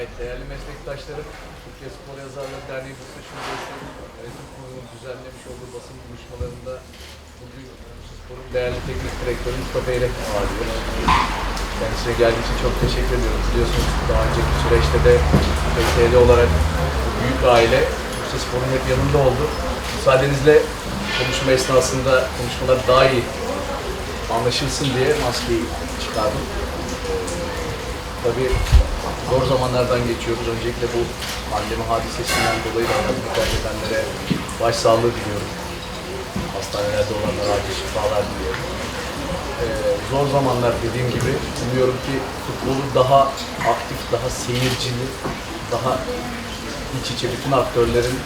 Evet değerli meslektaşlarım, Türkiye Spor Yazarları Derneği Bursa Şubesi Yönetim Kurulu'nun düzenlemiş olduğu basın buluşmalarında bugün Spor'un değerli teknik direktörü Mustafa Eylek ağırlıyor. Kendisine geldiği için çok teşekkür ediyorum. Biliyorsunuz daha önceki süreçte de PTL olarak büyük aile Bursa Spor'un hep yanında oldu. Müsaadenizle konuşma esnasında konuşmalar daha iyi anlaşılsın diye maskeyi çıkardım. Tabii zor zamanlardan geçiyoruz. Öncelikle bu pandemi hadisesinden dolayı da hayatını kaybedenlere başsağlığı diliyorum. Hastanelerde olanlara acil şifalar diliyorum. Ee, zor zamanlar dediğim gibi umuyorum ki futbolu daha aktif, daha seyircili, daha iç içe bütün aktörlerin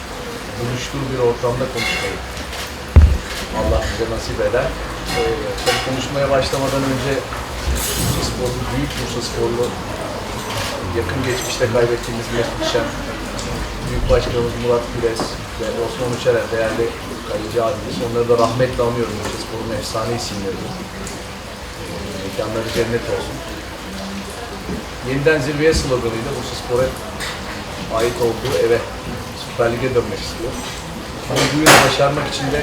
buluştuğu bir ortamda konuşmayı Allah bize nasip eder. Ee, konuşmaya başlamadan önce Bursa Sporlu, büyük Bursa Sporlu yakın geçmişte kaybettiğimiz muhteşem Büyük Başkanımız Murat Güles ve Osman Uçarer değerli kaleci abimiz. Onları da rahmetle anıyorum Spor'un efsane isimlerini. Ee, Mekanları cennet olsun. Yeniden zirveye sloganıyla Bursa Spor'a ait olduğu eve Süper Lig'e dönmek istiyor. Ama bu yıl başarmak için de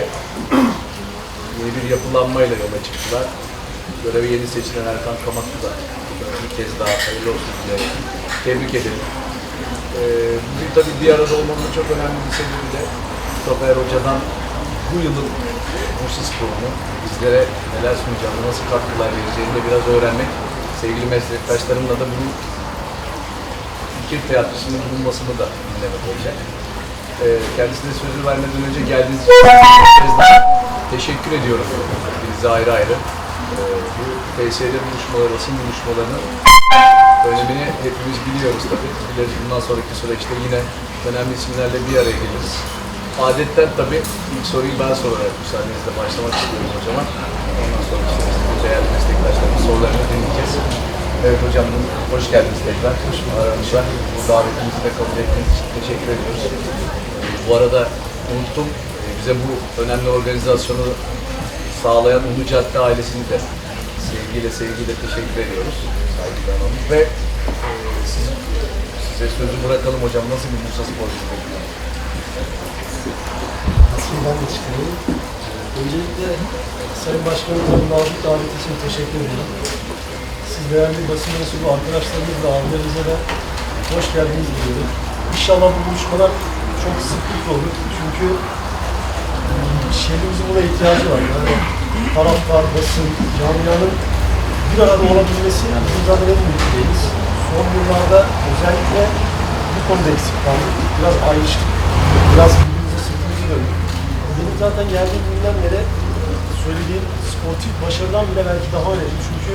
yeni bir yapılanmayla yola çıktılar. Göreve yeni seçilen Erkan Kamaklı da bir kez daha hayırlı olsun dilerim. Tebrik ederim. Ee, bugün tabii bir arada olmamın çok önemli bir sebebi de Mustafa Er Hoca'dan bu yılın Bursa Sporu'nu bizlere neler sunacağını, nasıl katkılar vereceğini de biraz öğrenmek. Sevgili meslektaşlarımla da bunun fikir teatrisinin bulunmasını da dinlemek olacak. Ee, kendisine sözü vermeden önce geldiğiniz için teşekkür ediyorum. Hepinize ayrı ayrı. Ee, bu TSD buluşmaları, basın buluşmalarının önemini hepimiz biliyoruz tabii. Biliriz bundan sonraki süreçte yine önemli isimlerle bir araya geliriz. Adetten tabii ilk soruyu ben sorarak müsaadenizle başlamak istiyorum hocama. Ondan sonra işte değerli meslektaşlarımın sorularını dinleyeceğiz. Evet hocam, hoş geldiniz tekrar. Hoş Aramıza bu davetimizi de kabul ettiğiniz için teşekkür ediyoruz. Bu arada unuttum, e, bize bu önemli organizasyonu sağlayan Ulu Cadde ailesini de sevgiyle sevgiyle teşekkür ediyoruz. Saygılar hanım. Ve e, siz, size sözü bırakalım hocam. Nasıl bir Bursa sporcusu bekliyorsunuz? Aslında ben de çıkarayım. Öncelikle Sayın Başkanım tabii nazik daveti için teşekkür ederim. Siz değerli basın mensubu arkadaşlarımızla, abilerimize de hoş geldiniz diliyorum. İnşallah bu buluşmalar çok sıklıkla olur. Çünkü mm, şehrimizin buna ihtiyacı var. Yani taraftar, basın, camianın bir arada olabilmesi büyük dileğimiz. Son yıllarda özellikle bu konuda eksik kaldık. Biraz ayrıştık. Biraz birbirimize sırtımızı döndük. Benim zaten geldiğim günden beri söylediğim sportif başarıdan bile belki daha önemli. Çünkü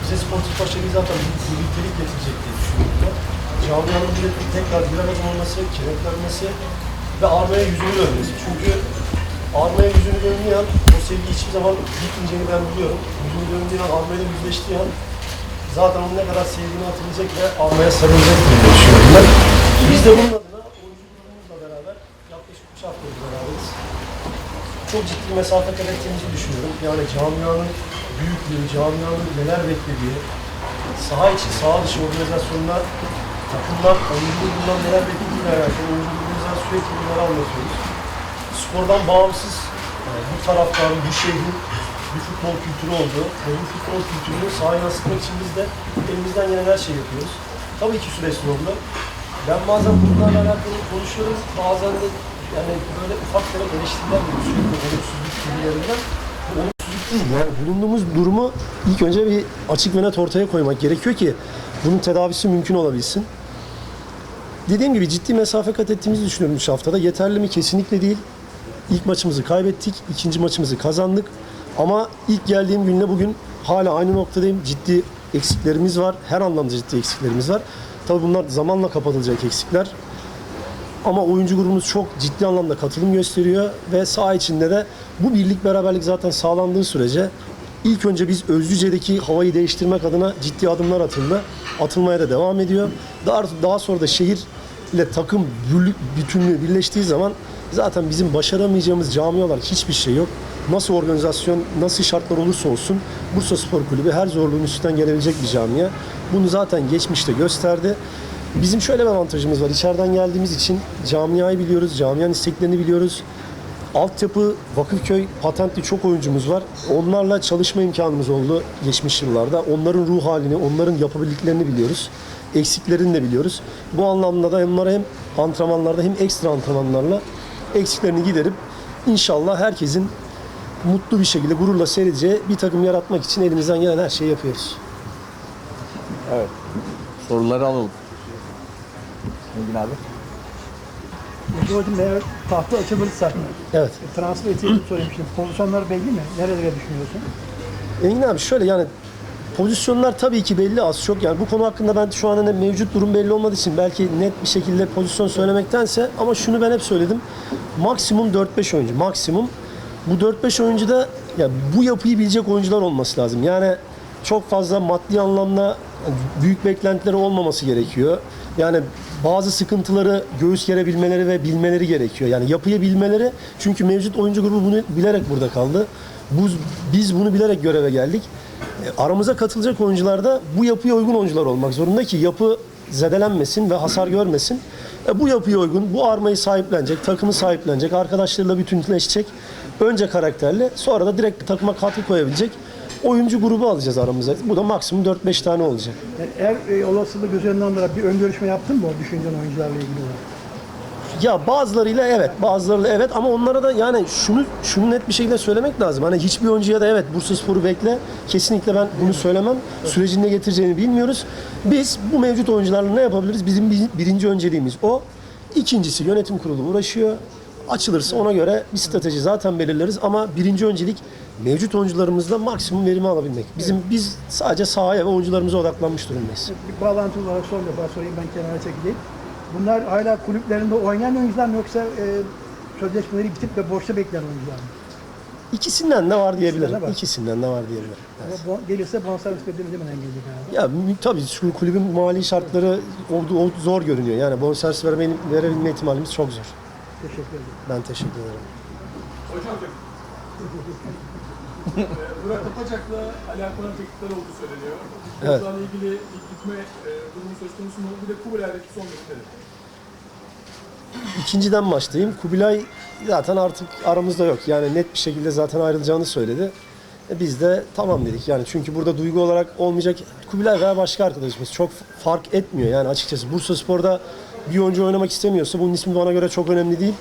bize sportif başarıyı zaten bir birliktelik getirecek diye düşünüyorum. Camianın milletin tekrar bir arada olması, kenetlenmesi ve armaya yüzünü dönmesi. Çünkü armaya yüzünü dönmeyen sevgi hiçbir zaman gitmeyeceğini ben biliyorum. Yüzünü döndüğü an, armayla yüzleştiği an zaten onun ne kadar sevdiğini hatırlayacak ve armaya sarılacak diye düşünüyorum ben. Biz de bunun adına oyuncu beraber yaklaşık 3 haftadır beraberiz. Çok ciddi mesafe kat ettiğimizi düşünüyorum. Yani camianın büyüklüğü, camianın neler beklediği, saha içi, saha dışı organizasyonda takımlar, oyuncu grubundan neler beklediğiyle alakalı oyuncu grubumuzdan sürekli bunları anlatıyoruz. Spordan bağımsız bu taraftarın, bu şehrin bir futbol kültürü olduğu ve bu futbol kültürünü sahaya yansıtmak için biz de elimizden gelen her şeyi yapıyoruz. Tabii ki süreç zorlu. Ben bazen bunlarla alakalı konuşuyorum, bazen de yani böyle ufak tefek eleştiriler geliyor sürekli olumsuzluk gibilerinden. Olumsuzluk değil yani bulunduğumuz durumu ilk önce bir açık ve net ortaya koymak gerekiyor ki bunun tedavisi mümkün olabilsin. Dediğim gibi ciddi mesafe kat ettiğimizi düşünüyorum 3 haftada. Yeterli mi? Kesinlikle değil. İlk maçımızı kaybettik, ikinci maçımızı kazandık. Ama ilk geldiğim günle bugün hala aynı noktadayım. Ciddi eksiklerimiz var. Her anlamda ciddi eksiklerimiz var. Tabii bunlar zamanla kapatılacak eksikler. Ama oyuncu grubumuz çok ciddi anlamda katılım gösteriyor ve saha içinde de bu birlik beraberlik zaten sağlandığı sürece ilk önce biz Özlüce'deki havayı değiştirmek adına ciddi adımlar atıldı. Atılmaya da devam ediyor. Daha, daha sonra da şehir ile takım bütünlüğü birleştiği zaman zaten bizim başaramayacağımız camialar hiçbir şey yok. Nasıl organizasyon, nasıl şartlar olursa olsun Bursa Spor Kulübü her zorluğun üstünden gelebilecek bir camia. Bunu zaten geçmişte gösterdi. Bizim şöyle bir avantajımız var. İçeriden geldiğimiz için camiayı biliyoruz, camianın isteklerini biliyoruz. Altyapı, Vakıfköy patentli çok oyuncumuz var. Onlarla çalışma imkanımız oldu geçmiş yıllarda. Onların ruh halini, onların yapabildiklerini biliyoruz. Eksiklerini de biliyoruz. Bu anlamda da onlara hem antrenmanlarda hem ekstra antrenmanlarla eksiklerini giderip inşallah herkesin mutlu bir şekilde gururla seyredeceği bir takım yaratmak için elimizden gelen her şeyi yapıyoruz. Evet. Soruları alalım. Engin abi. Hocam eğer tahta açılırsa Evet. transfer ettiğini sorayım şimdi. Pozisyonlar belli mi? Nerelere düşünüyorsun? Engin abi şöyle yani pozisyonlar tabii ki belli az çok yani bu konu hakkında ben şu an hani mevcut durum belli olmadığı için belki net bir şekilde pozisyon söylemektense ama şunu ben hep söyledim. Maksimum 4-5 oyuncu maksimum. Bu 4-5 oyuncu da ya bu yapıyı bilecek oyuncular olması lazım. Yani çok fazla maddi anlamda büyük beklentileri olmaması gerekiyor. Yani bazı sıkıntıları göğüs gerebilmeleri ve bilmeleri gerekiyor. Yani yapıyı bilmeleri çünkü mevcut oyuncu grubu bunu bilerek burada kaldı. Biz bunu bilerek göreve geldik. E, Aramıza katılacak oyuncular da bu yapıya uygun oyuncular olmak zorunda ki yapı zedelenmesin ve hasar görmesin. E, bu yapıya uygun, bu armayı sahiplenecek, takımı sahiplenecek, arkadaşlarıyla bütünleşecek. Önce karakterli, sonra da direkt takıma katkı koyabilecek oyuncu grubu alacağız aramıza. Bu da maksimum 4-5 tane olacak. Yani eğer e, olasılığı göz önüne alarak bir ön görüşme yaptın mı o düşündüğün oyuncularla ilgili olarak? Ya bazılarıyla evet, bazılarıyla evet ama onlara da yani şunu şunu net bir şekilde söylemek lazım. Hani hiçbir oyuncuya da evet Bursaspor'u bekle. Kesinlikle ben bunu söylemem. Sürecinde getireceğini bilmiyoruz. Biz bu mevcut oyuncularla ne yapabiliriz? Bizim bir- birinci önceliğimiz o. İkincisi yönetim kurulu uğraşıyor. Açılırsa ona göre bir strateji zaten belirleriz ama birinci öncelik mevcut oyuncularımızla maksimum verimi alabilmek. Bizim biz sadece sahaya ve oyuncularımıza odaklanmış durumdayız. Bir bağlantı olarak son defa sorayım ben kenara çekileyim. Bunlar hala kulüplerinde oynayan oyuncular mı yoksa e, sözleşmeleri bitip ve boşta bekleyen oyuncular mı? İkisinden de var diyebilirim. İkisinden de var. İkisinden de var diyebilirim. Evet. Ama bon- gelirse bonservis bedeli demeden gelecek herhalde. Ya tabii şu kulübün mali şartları o, o zor görünüyor. Yani bonservis verme, verebilme ihtimalimiz çok zor. Teşekkür ederim. Ben teşekkür ederim. Burak Kapacak'la alakalı teklifler olduğu söyleniyor. Evet. Bunlarla ilgili gitme e, durumu söz konusu mu? Bir de Kubilay'daki son görüşleri. İkinciden başlayayım. Kubilay zaten artık aramızda yok. Yani net bir şekilde zaten ayrılacağını söyledi. E biz de tamam dedik. Yani çünkü burada duygu olarak olmayacak Kubilay veya başka arkadaşımız çok fark etmiyor. Yani açıkçası Bursa Spor'da bir oyuncu oynamak istemiyorsa bunun ismi bana göre çok önemli değil.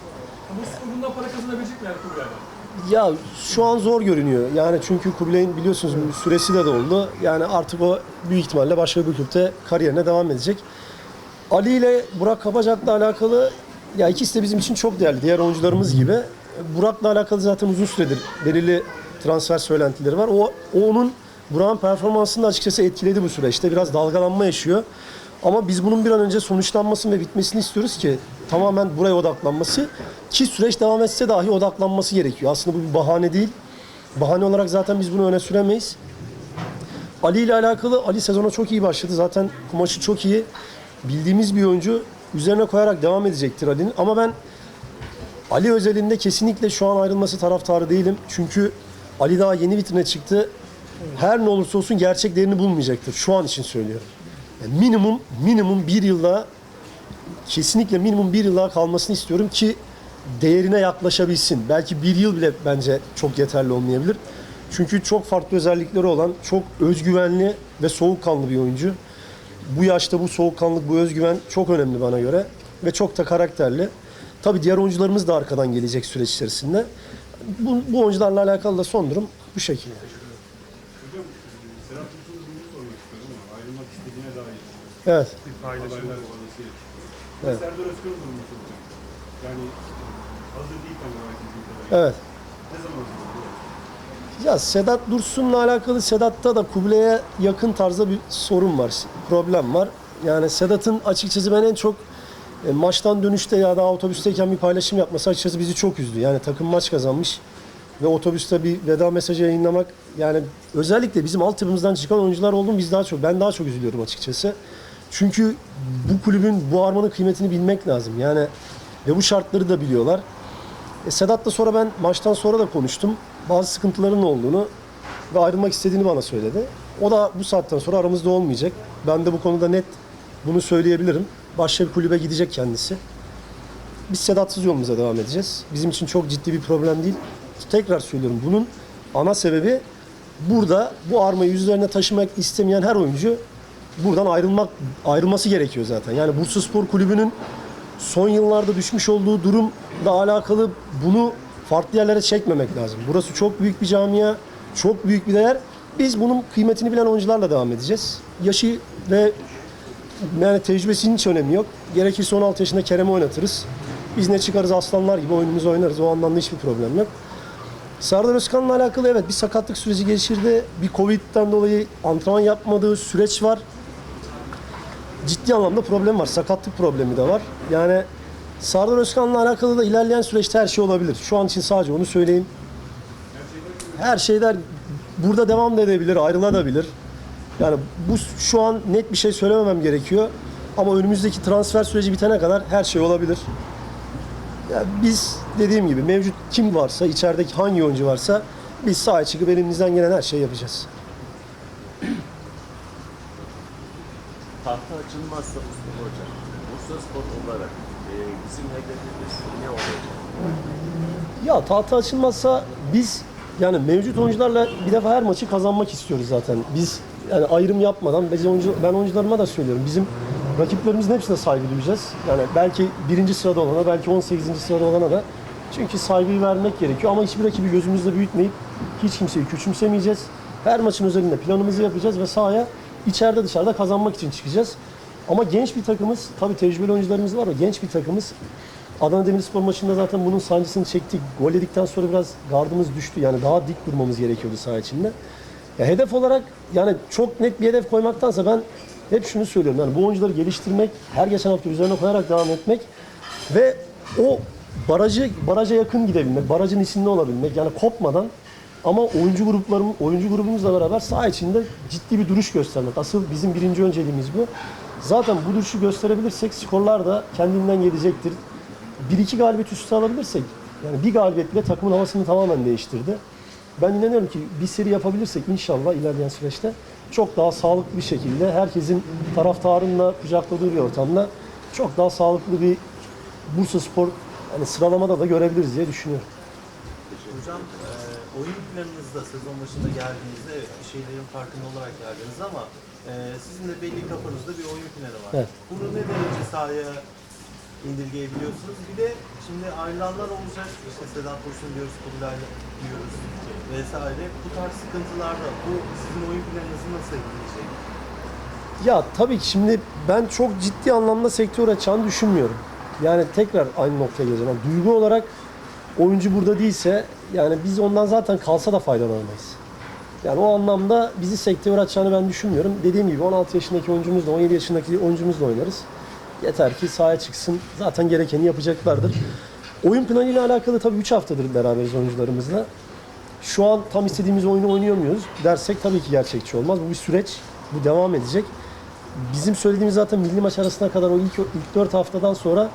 Ama bundan para kazanabilecek mi yani Kubilay'dan? Ya şu an zor görünüyor. Yani çünkü Kubilay'ın biliyorsunuz süresi de doldu. Yani artık o büyük ihtimalle başka bir kulüpte kariyerine devam edecek. Ali ile Burak Kapacak'la alakalı ya ikisi de bizim için çok değerli. Diğer oyuncularımız gibi. Burak'la alakalı zaten uzun süredir belirli transfer söylentileri var. O, o onun Burak'ın performansını da açıkçası etkiledi bu süreçte. Biraz dalgalanma yaşıyor. Ama biz bunun bir an önce sonuçlanmasını ve bitmesini istiyoruz ki tamamen buraya odaklanması ki süreç devam etse dahi odaklanması gerekiyor. Aslında bu bir bahane değil. Bahane olarak zaten biz bunu öne süremeyiz. Ali ile alakalı Ali sezona çok iyi başladı. Zaten kumaşı çok iyi. Bildiğimiz bir oyuncu üzerine koyarak devam edecektir Ali'nin. Ama ben Ali özelinde kesinlikle şu an ayrılması taraftarı değilim. Çünkü Ali daha yeni vitrine çıktı. Her ne olursa olsun gerçek değerini bulmayacaktır. Şu an için söylüyorum. Yani minimum minimum bir yılda kesinlikle minimum bir yıl daha kalmasını istiyorum ki değerine yaklaşabilsin. Belki bir yıl bile bence çok yeterli olmayabilir. Çünkü çok farklı özellikleri olan, çok özgüvenli ve soğukkanlı bir oyuncu. Bu yaşta bu soğukkanlık, bu özgüven çok önemli bana göre ve çok da karakterli. Tabii diğer oyuncularımız da arkadan gelecek süreç içerisinde. Bu, bu oyuncularla alakalı da son durum bu şekilde. Hocam, Serhat Yurt'un bunu sormak istiyorum ama ayrılmak istediğine dair Evet. Evet. Yani e, hazır değil tam olarak. Evet. Ne zaman? Ya Sedat Dursun'la alakalı Sedat'ta da Kuble'ye yakın tarzda bir sorun var, problem var. Yani Sedat'ın açıkçası ben en çok e, maçtan dönüşte ya da otobüsteyken bir paylaşım yapması açıkçası bizi çok üzdü. Yani takım maç kazanmış ve otobüste bir veda mesajı yayınlamak yani özellikle bizim altyapımızdan çıkan oyuncular oldu mu biz daha çok ben daha çok üzülüyorum açıkçası. Çünkü bu kulübün bu armanın kıymetini bilmek lazım. Yani ve bu şartları da biliyorlar. E, Sedat'la sonra ben maçtan sonra da konuştum. Bazı sıkıntıların olduğunu ve ayrılmak istediğini bana söyledi. O da bu saatten sonra aramızda olmayacak. Ben de bu konuda net bunu söyleyebilirim. başka bir kulübe gidecek kendisi. Biz Sedat'sız yolumuza devam edeceğiz. Bizim için çok ciddi bir problem değil. Tekrar söylüyorum bunun ana sebebi burada bu armayı yüzlerine taşımak istemeyen her oyuncu buradan ayrılmak ayrılması gerekiyor zaten. Yani Bursa Spor Kulübü'nün son yıllarda düşmüş olduğu durumla alakalı bunu farklı yerlere çekmemek lazım. Burası çok büyük bir camia, çok büyük bir değer. Biz bunun kıymetini bilen oyuncularla devam edeceğiz. Yaşı ve yani tecrübesinin hiç önemi yok. Gerekirse 16 yaşında Kerem'i oynatırız. Biz ne çıkarız aslanlar gibi oyunumuzu oynarız. O anlamda hiçbir problem yok. Serdar Özkan'la alakalı evet bir sakatlık süreci geçirdi. Bir Covid'den dolayı antrenman yapmadığı süreç var. Ciddi anlamda problem var. Sakatlık problemi de var. Yani Serdar Özkan'la alakalı da ilerleyen süreçte her şey olabilir. Şu an için sadece onu söyleyeyim. Her şeyler burada devam da edebilir, ayrılabilir. Yani bu şu an net bir şey söylememem gerekiyor. Ama önümüzdeki transfer süreci bitene kadar her şey olabilir. Ya biz dediğim gibi mevcut kim varsa, içerideki hangi oyuncu varsa biz sahaya çıkıp elimizden gelen her şeyi yapacağız. Tahta açılmazsa Mustafa Hocam, Bursa Spor olarak e, bizim hedefimiz ne olacak? Ya tahta açılmazsa biz yani mevcut oyuncularla bir defa her maçı kazanmak istiyoruz zaten. Biz yani ayrım yapmadan biz oyuncu, ben oyuncularıma da söylüyorum. Bizim rakiplerimizin hepsine saygı duyacağız. Yani belki birinci sırada olana, belki 18. sırada olana da çünkü saygıyı vermek gerekiyor ama hiçbir rakibi gözümüzde büyütmeyip hiç kimseyi küçümsemeyeceğiz. Her maçın özelinde planımızı yapacağız ve sahaya içeride dışarıda kazanmak için çıkacağız. Ama genç bir takımız, tabii tecrübeli oyuncularımız var ama genç bir takımız. Adana Demirspor maçında zaten bunun sancısını çektik. Gol yedikten sonra biraz gardımız düştü. Yani daha dik durmamız gerekiyordu saha içinde. Ya hedef olarak yani çok net bir hedef koymaktansa ben hep şunu söylüyorum. Yani bu oyuncuları geliştirmek, her geçen hafta üzerine koyarak devam etmek ve o barajı baraja yakın gidebilmek, barajın içinde olabilmek yani kopmadan ama oyuncu gruplarım, oyuncu grubumuzla beraber saha içinde ciddi bir duruş göstermek. Asıl bizim birinci önceliğimiz bu. Zaten bu duruşu gösterebilirsek skorlar da kendinden gelecektir. Bir iki galibiyet üstü alabilirsek, yani bir galibiyet bile takımın havasını tamamen değiştirdi. Ben inanıyorum ki bir seri yapabilirsek inşallah ilerleyen süreçte çok daha sağlıklı bir şekilde herkesin taraftarınla kucakladığı bir ortamda çok daha sağlıklı bir Bursa Spor yani sıralamada da görebiliriz diye düşünüyorum. Hocam oyun planınızda sezon başında geldiğinizde şeylerin farkında olarak geldiniz ama e, sizin de belli kafanızda bir oyun planı var. Evet. Bunu ne derece sahaya indirgeyebiliyorsunuz? Bir de şimdi ayrılanlar olacak. İşte Sedat Dursun diyoruz, Kubilay diyoruz vesaire. Bu tarz sıkıntılarda bu sizin oyun planınızı nasıl etkileyecek? Ya tabii ki şimdi ben çok ciddi anlamda sektör açacağını düşünmüyorum. Yani tekrar aynı noktaya geleceğim. Yani duygu olarak oyuncu burada değilse yani biz ondan zaten kalsa da faydalanamayız. Yani o anlamda bizi sektör açacağını ben düşünmüyorum. Dediğim gibi 16 yaşındaki oyuncumuzla 17 yaşındaki oyuncumuzla oynarız. Yeter ki sahaya çıksın. Zaten gerekeni yapacaklardır. Oyun planıyla alakalı tabii 3 haftadır beraberiz oyuncularımızla. Şu an tam istediğimiz oyunu oynuyor muyuz dersek tabii ki gerçekçi olmaz. Bu bir süreç. Bu devam edecek. Bizim söylediğimiz zaten milli maç arasına kadar o ilk, ilk 4 haftadan sonra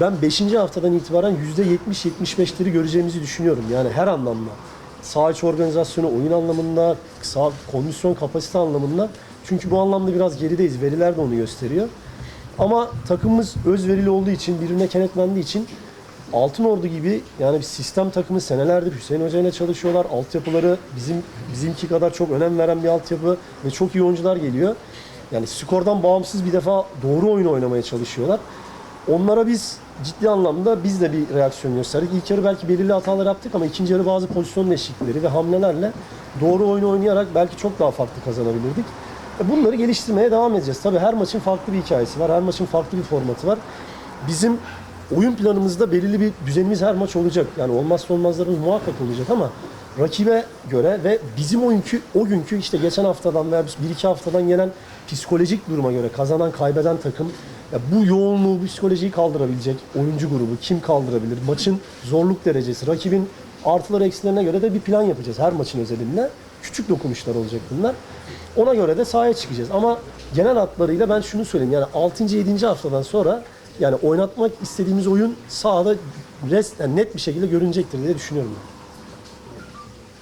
ben 5. haftadan itibaren %70-75'leri göreceğimizi düşünüyorum. Yani her anlamda. Saha içi organizasyonu, oyun anlamında, sağ, kondisyon kapasite anlamında. Çünkü bu anlamda biraz gerideyiz. Veriler de onu gösteriyor. Ama takımımız özverili olduğu için, birbirine kenetlendiği için Altın Ordu gibi yani bir sistem takımı senelerdir Hüseyin Hoca ile çalışıyorlar. Altyapıları bizim bizimki kadar çok önem veren bir altyapı ve çok iyi oyuncular geliyor. Yani skordan bağımsız bir defa doğru oyun oynamaya çalışıyorlar. Onlara biz ciddi anlamda biz de bir reaksiyon gösterdik. İlk yarı belki belirli hatalar yaptık ama ikinci yarı bazı pozisyon değişiklikleri ve hamlelerle doğru oyunu oynayarak belki çok daha farklı kazanabilirdik. E Bunları geliştirmeye devam edeceğiz. Tabii her maçın farklı bir hikayesi var. Her maçın farklı bir formatı var. Bizim oyun planımızda belirli bir düzenimiz her maç olacak. Yani olmazsa olmazlarımız muhakkak olacak ama rakibe göre ve bizim oyuncu o günkü işte geçen haftadan veya bir iki haftadan gelen psikolojik duruma göre kazanan kaybeden takım ya bu yoğunluğu, bu psikolojiyi kaldırabilecek oyuncu grubu kim kaldırabilir? Maçın zorluk derecesi, rakibin artıları eksilerine göre de bir plan yapacağız her maçın özelinde. Küçük dokunuşlar olacak bunlar. Ona göre de sahaya çıkacağız. Ama genel hatlarıyla ben şunu söyleyeyim. Yani 6. 7. haftadan sonra yani oynatmak istediğimiz oyun sahada rest, yani net bir şekilde görünecektir diye düşünüyorum ben.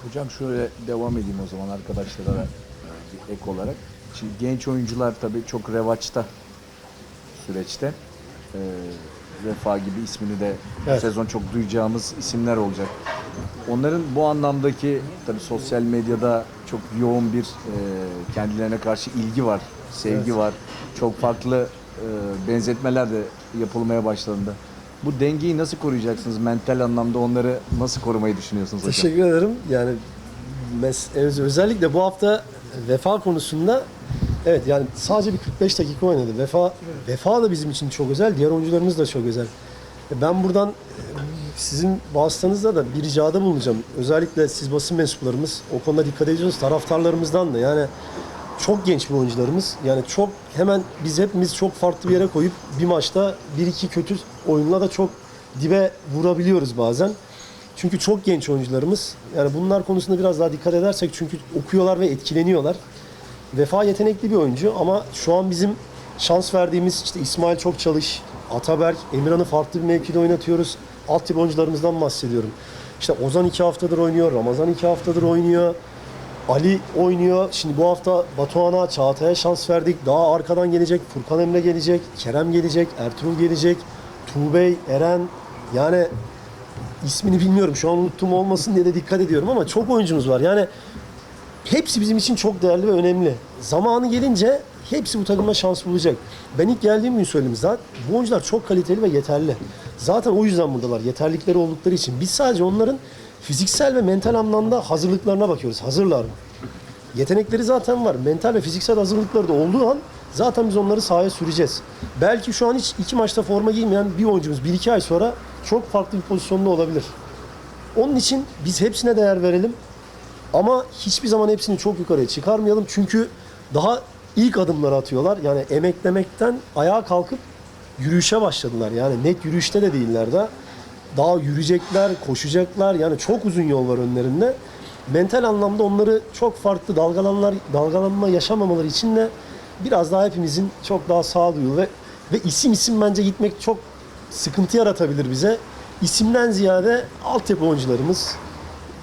Hocam şöyle devam edeyim o zaman arkadaşlara e, bir ek olarak. Şimdi genç oyuncular tabii çok revaçta süreçte. Ee, Vefa gibi ismini de bu Evet. sezon çok duyacağımız isimler olacak. Onların bu anlamdaki tabii sosyal medyada çok yoğun bir e, kendilerine karşı ilgi var, sevgi var. Çok farklı e, benzetmeler de yapılmaya başlandı. Bu dengeyi nasıl koruyacaksınız? Mental anlamda onları nasıl korumayı düşünüyorsunuz hocam? Teşekkür ederim. Yani mes- öz- özellikle bu hafta vefa konusunda evet yani sadece bir 45 dakika oynadı. Vefa vefa da bizim için çok özel, diğer oyuncularımız da çok özel. Ben buradan e, sizin vasıtanızda da bir ricada bulunacağım. Özellikle siz basın mensuplarımız o konuda dikkat ediyorsunuz. Taraftarlarımızdan da yani çok genç bir oyuncularımız. Yani çok hemen biz hepimiz çok farklı bir yere koyup bir maçta bir iki kötü oyunla da çok dibe vurabiliyoruz bazen. Çünkü çok genç oyuncularımız. Yani bunlar konusunda biraz daha dikkat edersek çünkü okuyorlar ve etkileniyorlar. Vefa yetenekli bir oyuncu ama şu an bizim şans verdiğimiz işte İsmail çok çalış, Ataberk, Emirhan'ı farklı bir mevkide oynatıyoruz. Alt oyuncularımızdan bahsediyorum. İşte Ozan iki haftadır oynuyor, Ramazan iki haftadır oynuyor. Ali oynuyor. Şimdi bu hafta Batuhan'a, Çağatay'a şans verdik. Daha arkadan gelecek. Furkan Emre gelecek. Kerem gelecek. Ertuğrul gelecek. Tuğbey, Eren. Yani ismini bilmiyorum. Şu an unuttum olmasın diye de dikkat ediyorum ama çok oyuncumuz var. Yani hepsi bizim için çok değerli ve önemli. Zamanı gelince hepsi bu takımda şans bulacak. Ben ilk geldiğim gün söyledim zaten bu oyuncular çok kaliteli ve yeterli. Zaten o yüzden buradalar. Yeterlikleri oldukları için. Biz sadece onların fiziksel ve mental anlamda hazırlıklarına bakıyoruz. Hazırlar mı? Yetenekleri zaten var. Mental ve fiziksel hazırlıkları da olduğu an zaten biz onları sahaya süreceğiz. Belki şu an hiç iki maçta forma giymeyen bir oyuncumuz bir iki ay sonra çok farklı bir pozisyonda olabilir. Onun için biz hepsine değer verelim. Ama hiçbir zaman hepsini çok yukarıya çıkarmayalım. Çünkü daha ilk adımları atıyorlar. Yani emeklemekten ayağa kalkıp yürüyüşe başladılar. Yani net yürüyüşte de değiller de. Daha yürüyecekler, koşacaklar. Yani çok uzun yol var önlerinde. Mental anlamda onları çok farklı dalgalanlar, dalgalanma yaşamamaları için de biraz daha hepimizin çok daha sağduyulu ve ve isim isim bence gitmek çok sıkıntı yaratabilir bize. İsimden ziyade altyapı oyuncularımız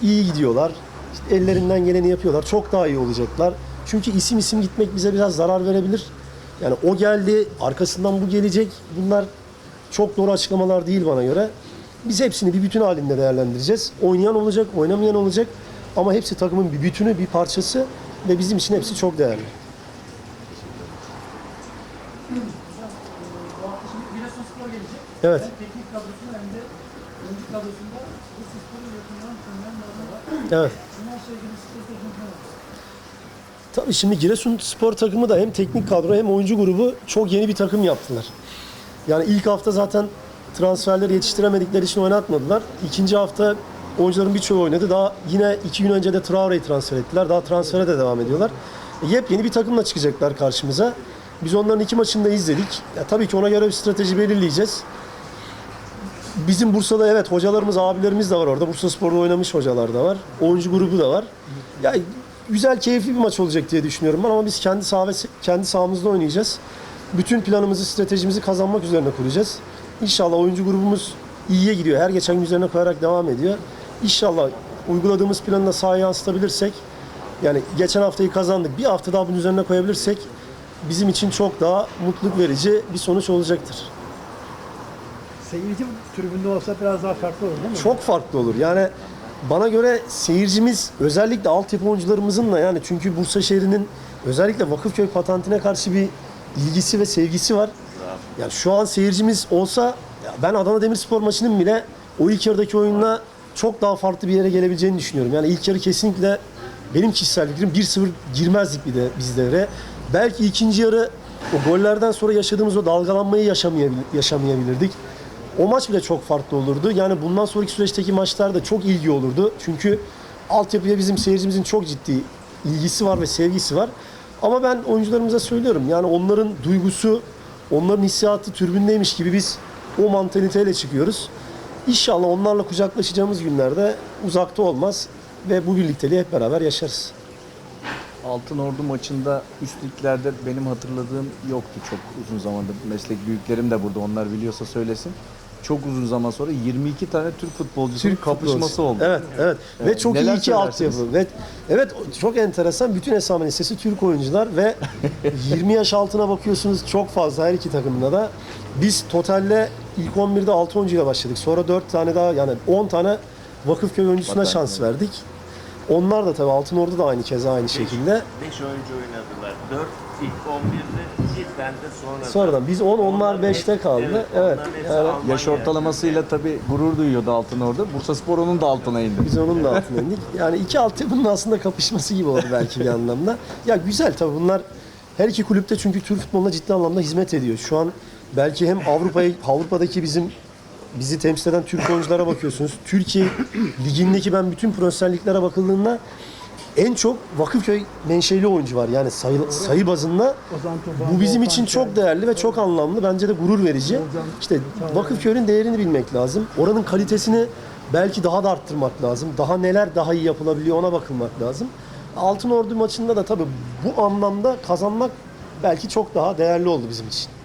iyi gidiyorlar. İşte ellerinden geleni yapıyorlar. Çok daha iyi olacaklar. Çünkü isim isim gitmek bize biraz zarar verebilir. Yani o geldi, arkasından bu gelecek. Bunlar çok doğru açıklamalar değil bana göre. Biz hepsini bir bütün halinde değerlendireceğiz. Oynayan olacak, oynamayan olacak. Ama hepsi takımın bir bütünü, bir parçası ve bizim için hepsi çok değerli. Evet. Hem teknik kadrosunda hem de oyuncu kadrosunda bu sporu yakından tanıyan var. Evet. Bunlar sevgili? Tabii şimdi Giresun spor takımı da hem teknik kadro hem oyuncu grubu çok yeni bir takım yaptılar. Yani ilk hafta zaten transferleri yetiştiremedikleri için oynatmadılar. İkinci hafta oyuncuların birçoğu oynadı. Daha yine iki gün önce de Traore'yi transfer ettiler. Daha transfere de devam ediyorlar. E, yepyeni bir takımla çıkacaklar karşımıza. Biz onların iki maçını da izledik. Ya, tabii ki ona göre bir strateji belirleyeceğiz. Bizim Bursa'da evet hocalarımız, abilerimiz de var orada. Bursa Spor'da oynamış hocalar da var. Oyuncu grubu da var. Ya güzel, keyifli bir maç olacak diye düşünüyorum ben ama biz kendi saha ve kendi sahamızda oynayacağız. Bütün planımızı, stratejimizi kazanmak üzerine kuracağız. İnşallah oyuncu grubumuz iyiye gidiyor. Her geçen gün üzerine koyarak devam ediyor. İnşallah uyguladığımız planı da sahaya yansıtabilirsek yani geçen haftayı kazandık. Bir hafta daha bunun üzerine koyabilirsek bizim için çok daha mutluluk verici bir sonuç olacaktır. Seyirci tribünde olsa biraz daha farklı olur değil mi? Çok farklı olur. Yani bana göre seyircimiz özellikle altyapı oyuncularımızın da yani çünkü Bursa şehrinin özellikle Vakıfköy patentine karşı bir ilgisi ve sevgisi var. Yani şu an seyircimiz olsa ben Adana Demirspor maçının bile o ilk yarıdaki oyunla çok daha farklı bir yere gelebileceğini düşünüyorum. Yani ilk yarı kesinlikle benim kişisel fikrim 1-0 girmezdik bir de biz devre. Belki ikinci yarı o gollerden sonra yaşadığımız o dalgalanmayı yaşamayabil- yaşamayabilirdik. O maç bile çok farklı olurdu. Yani bundan sonraki süreçteki maçlarda çok ilgi olurdu. Çünkü altyapıya bizim seyircimizin çok ciddi ilgisi var ve sevgisi var. Ama ben oyuncularımıza söylüyorum. Yani onların duygusu, onların hissiyatı tribündeymiş gibi biz o mantaliteyle çıkıyoruz. İnşallah onlarla kucaklaşacağımız günlerde uzakta olmaz ve bu birlikteliği hep beraber yaşarız. Altın Ordu maçında üst liglerde benim hatırladığım yoktu çok uzun zamandır. Meslek büyüklerim de burada onlar biliyorsa söylesin. Çok uzun zaman sonra 22 tane Türk futbolcusunun Türk kapışması futbolcusu. oldu. Evet, evet. Ve Evet, çok iyi iki altyapı. Ve evet çok enteresan. Bütün esame listesi Türk oyuncular ve 20 yaş altına bakıyorsunuz çok fazla her iki takımda da. Biz totalde ilk 11'de 6 oyuncuyla başladık. Sonra 4 tane daha yani 10 tane Vakıfköy oyuncusuna Vatan, şans verdik. Onlar da tabii Altınordu da aynı keza aynı şekilde. 5 oyuncu oynadılar. 4 ilk 11'de, bir tane de sonra. Sonradan biz 10 onlar 5'te kaldı. Evet. Yani. Yaş ortalamasıyla tabii gurur duyuyordu Altın orada. Bursa Spor onun da altına indi. Biz onun da altına indik. Yani iki altyapının aslında kapışması gibi oldu belki bir anlamda. Ya güzel tabii bunlar her iki kulüpte çünkü Türk futboluna ciddi anlamda hizmet ediyor. Şu an belki hem Avrupa'yı Avrupa'daki bizim bizi temsil eden Türk oyunculara bakıyorsunuz. Türkiye ligindeki ben bütün profesyonelliklere bakıldığında en çok Vakıfköy menşeli oyuncu var. Yani sayı, sayı bazında bu bizim için çok değerli ve çok anlamlı. Bence de gurur verici. İşte Vakıfköy'ün değerini bilmek lazım. Oranın kalitesini belki daha da arttırmak lazım. Daha neler daha iyi yapılabiliyor ona bakılmak lazım. Altın Ordu maçında da tabii bu anlamda kazanmak belki çok daha değerli oldu bizim için.